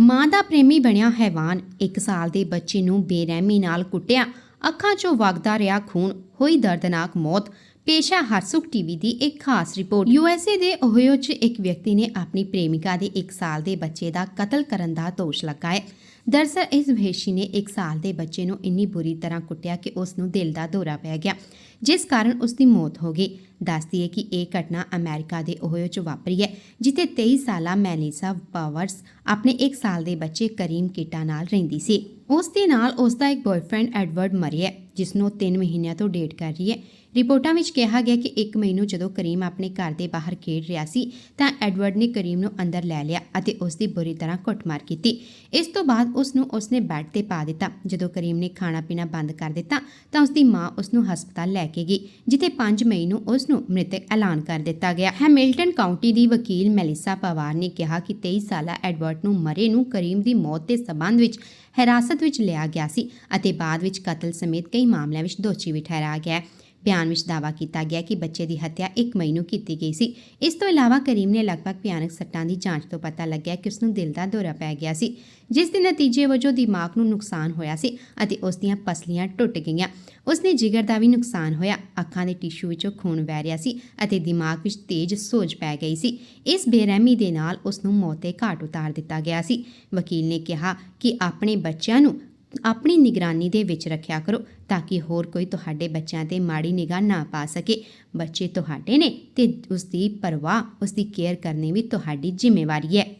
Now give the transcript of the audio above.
ਮਾਂ ਦਾ ਪ੍ਰੇਮੀ ਬਣਿਆ ਹੈਵਾਨ 1 ਸਾਲ ਦੇ ਬੱਚੇ ਨੂੰ ਬੇਰਹਿਮੀ ਨਾਲ ਕੁੱਟਿਆ। ਅੱਖਾਂ 'ਚੋਂ ਵਗਦਾ ਰਿਹਾ ਖੂਨ, ਹੋਈ ਦਰਦਨਾਕ ਮੌਤ। ਪੇਸ਼ਾ ਹਰਸੁਖ ਟੀਵੀ ਦੀ ਇੱਕ ਖਾਸ ਰਿਪੋਰਟ। ਯੂਐਸਏ ਦੇ ਓਹੀਓ 'ਚ ਇੱਕ ਵਿਅਕਤੀ ਨੇ ਆਪਣੀ ਪ੍ਰੇਮਿਕਾ ਦੇ 1 ਸਾਲ ਦੇ ਬੱਚੇ ਦਾ ਕਤਲ ਕਰਨ ਦਾ ਦੋਸ਼ ਲਗਾਇਆ। ਦਰਸਲ ਇਸ ਵਿਵੇਸ਼ੀ ਨੇ 1 ਸਾਲ ਦੇ ਬੱਚੇ ਨੂੰ ਇੰਨੀ ਬੁਰੀ ਤਰ੍ਹਾਂ ਕੁੱਟਿਆ ਕਿ ਉਸ ਨੂੰ ਦਿਲ ਦਾ ਦੌਰਾ ਪੈ ਗਿਆ, ਜਿਸ ਕਾਰਨ ਉਸ ਦੀ ਮੌਤ ਹੋ ਗਈ। ਦੱਸਦੀ ਹੈ ਕਿ ਇਹ ਘਟਨਾ ਅਮਰੀਕਾ ਦੇ ਓਹੀਓ 'ਚ ਵਾਪਰੀ ਹੈ, ਜਿੱਥੇ 23 ਸਾਲਾ ਮੈਲੀਸਾ ਪਾਵਰਸ ਆਪਣੇ 1 ਸਾਲ ਦੇ ਬੱਚੇ ਕਰੀਮ ਕੀਟਾ ਨਾਲ ਰਹਿੰਦੀ ਸੀ। ਉਸ ਦੇ ਨਾਲ ਉਸ ਦਾ ਇੱਕ ਬॉयਫ੍ਰੈਂਡ ਐਡਵਰਡ ਮਰੀ ਹੈ ਜਿਸ ਨੂੰ 3 ਮਹੀਨਿਆਂ ਤੋਂ ਡੇਟ ਕਰ ਰਹੀ ਹੈ। ਰਿਪੋਰਟਾਂ ਵਿੱਚ ਕਿਹਾ ਗਿਆ ਕਿ 1 ਮਈ ਨੂੰ ਜਦੋਂ ਕਰੀਮ ਆਪਣੇ ਘਰ ਦੇ ਬਾਹਰ ਖੇਡ ਰਿਹਾ ਸੀ, ਤਾਂ ਐਡਵਰਡ ਨੇ ਕਰੀਮ ਨੂੰ ਅੰਦਰ ਲੈ ਲਿਆ ਅਤੇ ਉਸ ਦੀ ਬੁਰੀ ਤਰ੍ਹਾਂ ਕੁੱਟਮਾਰ ਕੀਤੀ। ਇਸ ਤੋਂ ਬਾਅਦ ਉਸ ਨੂੰ ਉਸ ਨੇ ਬੈੱਡ ਤੇ ਪਾ ਦਿੱਤਾ। ਜਦੋਂ ਕਰੀਮ ਨੇ ਖਾਣਾ ਪੀਣਾ ਬੰਦ ਕਰ ਦਿੱਤਾ, ਤਾਂ ਉਸ ਦੀ ਮਾਂ ਉਸ ਨੂੰ ਹਸਪਤਾਲ ਲੈ ਕੇ ਗਈ, ਜਿੱਥੇ 5 ਮਈ ਨੂੰ ਉਸ ਨੂੰ ਮ੍ਰਿਤਕ ਐਲਾਨ ਕਰ ਦਿੱਤਾ ਗਿਆ। ਹੈਮਿਲਟਨ ਕਾਉਂਟੀ ਦੀ ਵਕੀਲ ਮੈਲਿਸਾ ਪਵਾਰ ਨੇ ਕਿਹਾ ਕਿ 23 ਸਾਲਾ ਐਡਵਰਡ ਨੂੰ ਮਰੇ ਨੂੰ ਕਰੀਮ ਦੀ ਮੌਤ ਦੇ ਸਬੰਧ ਵਿੱਚ ਹਿਰਾਸਤ ਵਿੱਚ ਲਿਆ ਗਿਆ ਸੀ ਅਤੇ ਬਾਅਦ ਵਿੱਚ ਕਤਲ ਸਮੇਤ ਕਈ ਮਾਮਲਿਆਂ ਵਿੱਚ ਦੋਸ਼ੀ ਵੀ ਠਹਿਰਾਇਆ ਗਿਆ ਹੈ। ਬਿਆਨ ਵਿੱਚ ਦਾਅਵਾ ਕੀਤਾ ਗਿਆ ਕਿ ਬੱਚੇ ਦੀ ਹੱਤਿਆ 1 ਮਈ ਨੂੰ ਕੀਤੀ ਗਈ ਸੀ। ਇਸ ਤੋਂ ਇਲਾਵਾ ਕਰੀਮ ਨੇ ਲਗਭਗ ਭਿਆਨਕ ਸੱਟਾਂ ਦੀ ਜਾਂਚ ਤੋਂ ਪਤਾ ਲੱਗਿਆ ਕਿ ਉਸ ਨੂੰ ਦਿਲ ਦਾ ਦੌਰਾ ਪੈ ਗਿਆ ਸੀ, ਜਿਸ ਦੇ ਨਤੀਜੇ ਵਜੋਂ ਦਿਮਾਗ ਨੂੰ ਨੁਕਸਾਨ ਹੋਇਆ ਸੀ ਅਤੇ ਉਸ ਦੀਆਂ ਪਸਲੀਆਂ ਟੁੱਟ ਗਈਆਂ। ਉਸ ਦੇ ਜਿਗਰ ਦਾ ਵੀ ਨੁਕਸਾਨ ਹੋਇਆ, ਅੱਖਾਂ ਦੇ ਟਿਸ਼ੂ ਵਿੱਚੋਂ ਖੂਨ ਵਹਿ ਰਿਹਾ ਸੀ ਅਤੇ ਦਿਮਾਗ ਵਿੱਚ ਤੇਜ਼ ਸੋਜ ਪੈ ਗਈ ਸੀ। ਇਸ ਬੇਰਹਿਮੀ ਦੇ ਨਾਲ ਉਸ ਨੂੰ ਮੌਤ ਦੇ ਘਾਟ ਉਤਾਰ ਦਿੱਤਾ ਗਿਆ ਸੀ। ਵਕੀਲ ਨੇ ਕਿਹਾ ਕਿ ਆਪਣੇ ਬੱਚਿਆਂ ਨੂੰ ਆਪਣੀ ਨਿਗਰਾਨੀ ਦੇ ਵਿੱਚ ਰੱਖਿਆ ਕਰੋ ਤਾਂ ਕਿ ਹੋਰ ਕੋਈ ਤੁਹਾਡੇ ਬੱਚਿਆਂ ਤੇ ਮਾੜੀ ਨਿਗਾਹ ਨਾ ਪਾ ਸਕੇ। ਬੱਚੇ ਤੁਹਾਡੇ ਨੇ ਤੇ ਉਸ ਦੀ ਪਰਵਾਹ ਉਸ ਦੀ ਕੇਅਰ ਕਰਨੀ ਵੀ ਤੁਹਾਡੀ ਜ਼ਿੰਮੇਵਾਰੀ ਹੈ।